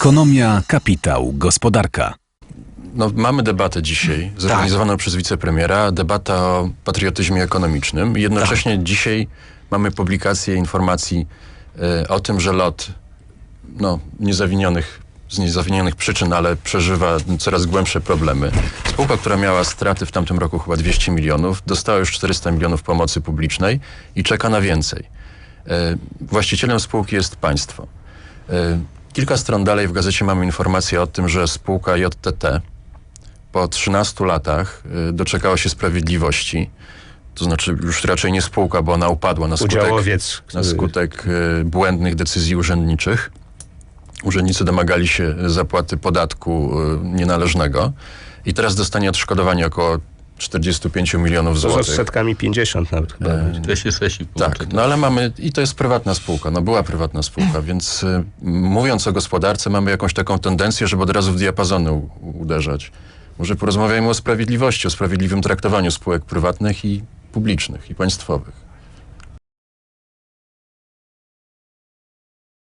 Ekonomia, kapitał, gospodarka. No, mamy debatę dzisiaj, zorganizowaną przez wicepremiera, debata o patriotyzmie ekonomicznym. Jednocześnie dzisiaj mamy publikację informacji e, o tym, że LOT, no, niezawinionych, z niezawinionych przyczyn, ale przeżywa coraz głębsze problemy. Spółka, która miała straty w tamtym roku chyba 200 milionów, dostała już 400 milionów pomocy publicznej i czeka na więcej. E, Właścicielem spółki jest państwo. Kilka stron dalej w gazecie mamy informację o tym, że spółka JTT po 13 latach y, doczekała się sprawiedliwości. To znaczy już raczej nie spółka, bo ona upadła na skutek, Udziałowiec, na skutek y, błędnych decyzji urzędniczych. Urzędnicy domagali się zapłaty podatku y, nienależnego i teraz dostanie odszkodowanie około 45 milionów To z złotych. odsetkami 50 nawet chyba. będzie. 26,5. Tak, no ale mamy, i to jest prywatna spółka, no była prywatna spółka, więc y, mówiąc o gospodarce mamy jakąś taką tendencję, żeby od razu w diapazony u, uderzać. Może porozmawiajmy o sprawiedliwości, o sprawiedliwym traktowaniu spółek prywatnych i publicznych, i państwowych.